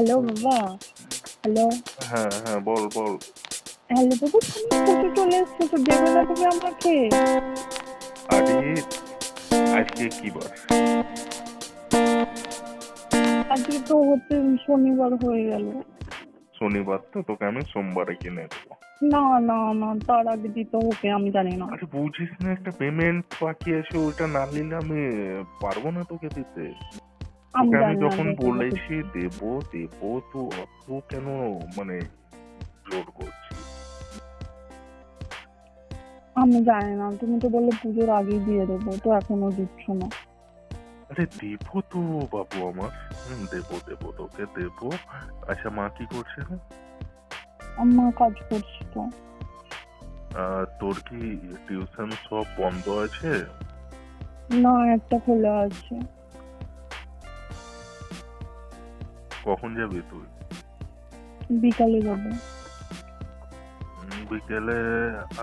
Hello বাবা hello. হ্যাঁ হ্যাঁ বল বল। হ্যালো বাবু তুমি কোথায় চলে এসছো? তো দেবে না তুমি আমাকে। আরে আজকে কি বার? আজকে তো হচ্ছে শনিবার হয়ে গেল। শনিবার তো তোকে আমি সোমবারে কিনে দেবো। না না না তার আগে দিতে ওকে আমি জানি না। আরে বুঝিস না একটা পেমেন্ট বাকি আছে ওটা না নিলে আমি পারব না তোকে দিতে। তোকে আমি যখন বলেছি দেবো দেবো তো অত কেন মানে জোর করছি? আমি জানি না তুমি তো বললে পুজোর আগেই দিয়ে দেবো তো এখনও দিচ্ছ না। আরে দেবো তো বাবু আমার দেবো দেবো তোকে দেবো। আচ্ছা মা কি করছে আম্মা কাজ করছি তো। তোর কি টিউশন সব বন্ধ আছে? না একটা খোলা আছে। কখন যাবি তুই? বিকালে যাব। বিকেলে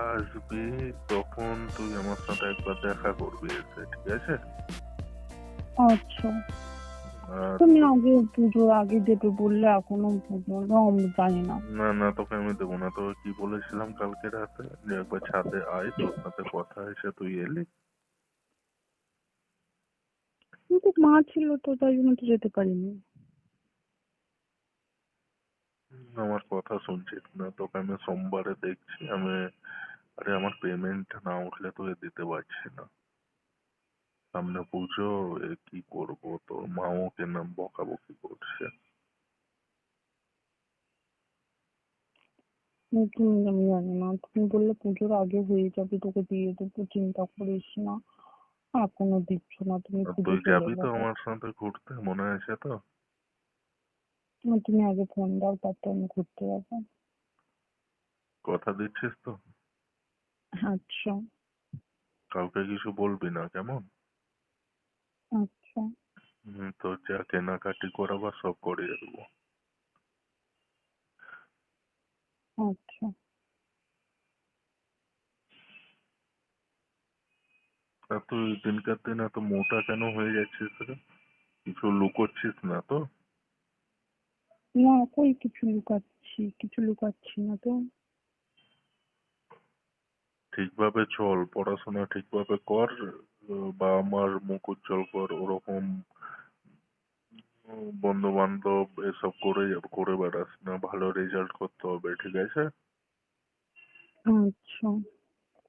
আসবি তখন তুই আমার সাথে একবার দেখা করবি এসে ঠিক আছে? আচ্ছা। তুমি আগে পুজোর আগে দেবে বললে এখনও পুজো জানি না। না না তোকে আমি দেবো না। তোকে কি বলেছিলাম কালকে রাতে? যে একবার ছাদে আয় তোর সাথে কথা এসে তুই এলি। কিন্তু মা ছিল তো তাই জন্য তো যেতে পারিনি। আমার কথা শুনছিস না তোকে আমি সোমবারে দেখছি আমি আরে আমার পেমেন্ট না উঠলে তোকে দিতে পারছি না। সামনে পুজো এ কি করব তোর? মাও কেন বকাবকি করছে। আমি জানি না। তুমি বললে পুজোর আগে হয়ে যাবে তোকে দিয়ে দেবো চিন্তা করিস না। এখনও দিচ্ছ না তুমি তুই যাবি তো আমার সাথে ঘুরতে মনে আছে তো? তুমি আগে ফোন দাও তারপর আমি ঘুরতে যাব। কথা দিচ্ছিস তো? আচ্ছা। কাউকে কিছু বলবি না কেমন? আচ্ছা। হুম, তোর যা কেনাকাটি করাবার সব করিয়ে দেবো। আচ্ছা। আর তুই দিনকার দিন এত মোটা কেন হয়ে যাচ্ছিস রে? কিছু লুকোচ্ছিস না তো? না কই কিছু লুকাচ্ছি কিছু লুকাচ্ছি না তো। ঠিকভাবে চল পড়াশোনা ঠিকভাবে কর বা আমার মুখ উজ্জ্বল কর ওরকম বন্ধু বান্ধব এসব করে করে বেড়াস না ভালো রেজাল্ট করতে হবে ঠিক আছে? আচ্ছা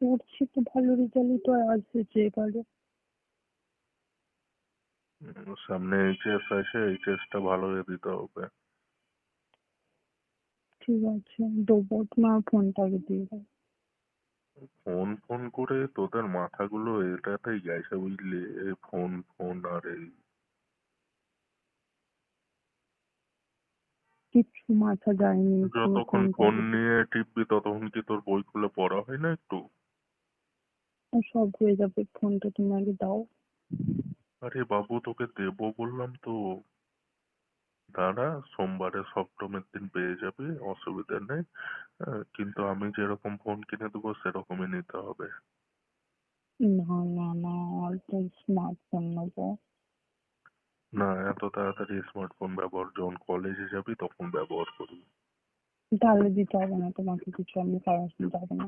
করছি তো ভালো রেজাল্টই তো আসছে এবারে। উম, সামনে এইচএস আছে এইচএসটা ভালো করে দিতে হবে। ঠিক আছে দেবো তুমি আমার ফোনটা আগে দিয়ে দাও। ফোন ফোন করে তোদের মাথাগুলো এটাতেই গেছে বুঝলি এই ফোন ফোন আর এই। কিচ্ছু মাথা যায়নি যতক্ষণ ফোন নিয়ে টিপবি ততক্ষণ কি তোর বই খুলে পড়া হয় না একটু? সব হয়ে যাবে ফোনটা তুমি আগে দাও। আরে বাবু তোকে দেবো বললাম তো। দাঁড়া সোমবারে সপ্তমের দিন পেয়ে যাবি অসুবিধা নেই। আহ, কিন্তু আমি যেরকম ফোন কিনে দেবো সেরকমই নিতে হবে। না না না অল্প স্মার্টফোন নেব। না এত তাড়াতাড়ি স্মার্টফোন ব্যবহার যখন কলেজে যাবি তখন ব্যবহার করবি তাহলে দিতে হবে না তোমাকে কিছু আমি খারাপ দিতে হবে না।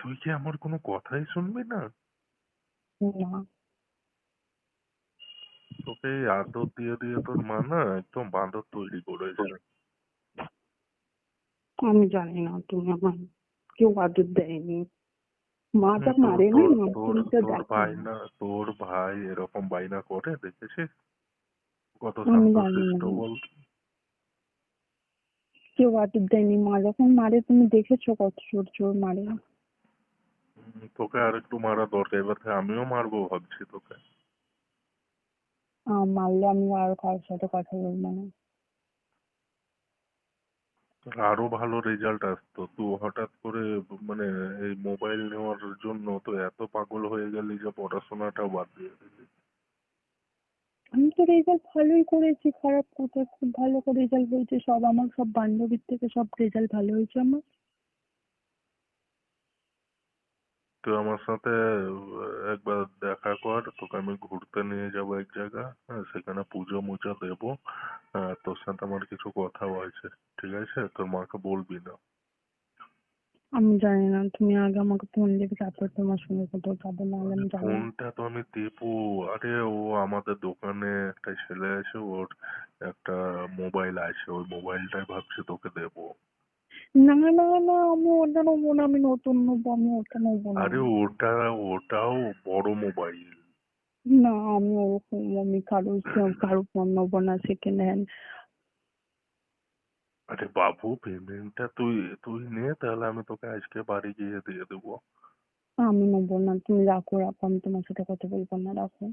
তুই কি আমার কোনো কথাই শুনবি না? না। তোকে আদর দিয়ে দিয়ে তোর মা না একদম বাঁদর তৈরি করেছে। আমি জানি না তুমি আমার কেউ আদর দেয়নি। মা যা মারে না তোর- ভাই না তোর ভাই এরকম বাইনা করে দেখেছিস? কত শান্তশিষ্ট না। বল কেউ আদর দেয়নি। মা যখন মারে তুমি দেখেছ কত জোর জোর মারে? তোকে আর একটু মারা দরকার। এবার আমিও মারবো ভাবছি তোকে। মারলে আমি আর কারোর সাথে কথা বলব না। আরও ভালো রেজাল্ট আসতো। তুই হঠাৎ করে মানে এই মোবাইল নেওয়ার জন্য তো এত পাগল হয়ে গেলি যে পড়াশোনাটাও বাদ দিয়ে দিলি। আমি তো রেজাল্ট ভালোই করেছি খারাপ কোথায় খুব ভালো করে রেজাল্ট হয়েছে সব আমার সব বান্ধবীর থেকে সব রেজাল্ট ভালো হয়েছে আমার। তুই আমার সাথে একবার দেখা কর তোকে আমি ঘুরতে নিয়ে যাব এক জায়গা হ্যাঁ সেখানে পুজো মুজো দেবো হ্যাঁ তোর সাথে আমার কিছু কথাও আছে ঠিক আছে? তোর মাকে বলবি না। আমি জানি না তুমি আগে আমাকে ফোন দিবে তারপর তোমার সঙ্গে কোথাও যাব নাহলে আমি যাব না। ফোনটা তো আমি দেবো আরে ও আমাদের দোকানে একটা ছেলে আছে ওর একটা মোবাইল আছে ওই মোবাইলটাই ভাবছি তোকে দেবো। না না না আমি ওটা নেব না আমি নতুন নেব আমি ওটা নেব না। আরে ওটা ওটাও বড় মোবাইল। না আমি ওরকম আমি কারও কারও ফোন নেব না সেকেন্ড হ্যান্ড আরে বাবু পেমেন্টটা তুই তুই নে তাহলে আমি তোকে আজকে বাড়ি গিয়ে দিয়ে দেবো। আমি নেব না তুমি রাখো রাখো আমি তোমার সাথে কথা বলব না রাখো।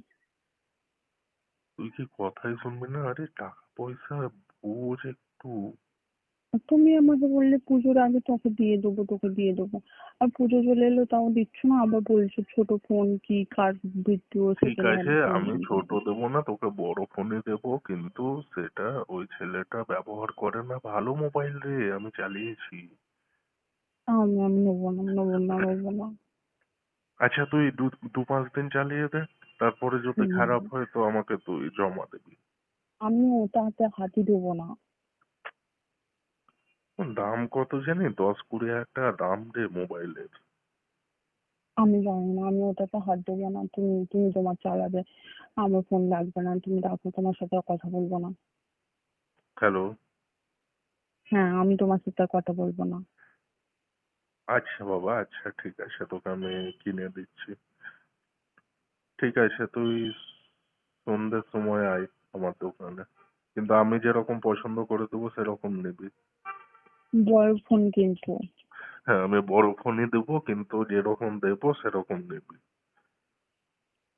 তুই কি কথাই শুনবি না? আরে টাকা পয়সা বোঝ একটু। তুমি আমাকে বললে পুজোর আগে তোকে দিয়ে দেবো তোকে দিয়ে দেবো। আর পুজো চলে এলো তাও দিচ্ছ না আবার বলছো ছোট ফোন কি কার ভিডিও ঠিক আছে আমি ছোট দেবো না তোকে বড় ফোনই দেবো কিন্তু সেটা ওই ছেলেটা ব্যবহার করে না। ভালো মোবাইল রে আমি চালিয়েছি। আমি আমি নেব না নেব না নেব না। আচ্ছা তুই দু দু পাঁচ দিন চালিয়ে দে তারপরে যদি খারাপ হয় তো আমাকে তুই জমা দিবি। আমি ওটা হাতে হাতি দেবো না। দাম কত জানি? দশ কুড়ি হাজার টাকা দাম রে মোবাইলের। আমি জানি না আমি ওটাতে হাত দেবো না। তুমি তুমি তোমার চালাবে। আমার ফোন লাগবে না। তুমি রাখো তোমার সাথে কথা বলব না। হ্যালো হ্যাঁ আমি তোমার সাথে কথা বলব না। আচ্ছা বাবা আচ্ছা ঠিক আছে। তোকে আমি কিনে দিচ্ছি। ঠিক আছে তুই সন্ধ্যের সময় আয় আমার দোকানে। কিন্তু আমি যেরকম পছন্দ করে দেবো সেরকম নিবি। বড় ফোন কিনছো হ্যাঁ আমি বড় ফোনই দেবো কিন্তু যেরকম দেবো সেরকম নিবি।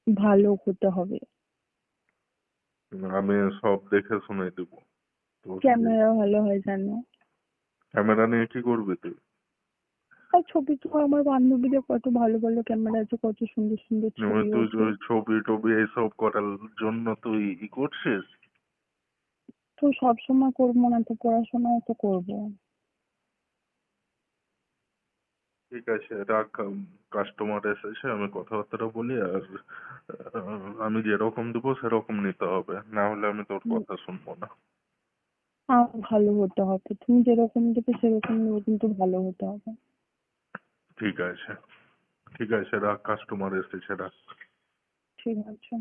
ভালো হতে হবে। আমি সব দেখে শুনে দেবো। ক্যামেরা ভালো হয় জানো? ক্যামেরা নিয়ে কি করবি তুই? আর ছবি তো আমার বান্ধবীদের কত ভালো ভালো ক্যামেরা আছে কত সুন্দর সুন্দর ছবি তুই ছবি টবি এইসব করার জন্য তুই ই করছিস? তো সবসময় করব না তো পড়াশোনাও তো করব। ঠিক আছে রাখ কাস্টমার এসেছে আমি কথাবার্তা বলি আর আমি যেরকম দেবো সেরকম নিতে হবে না হলে আমি তোর কথা শুনব না। ভালো হতে হবে তুমি যেরকম দেবে সেরকম নেবে কিন্তু ভালো হতে হবে। ঠিক আছে ঠিক আছে রাখ কাস্টমার এসেছে রাখ। ঠিক আছে।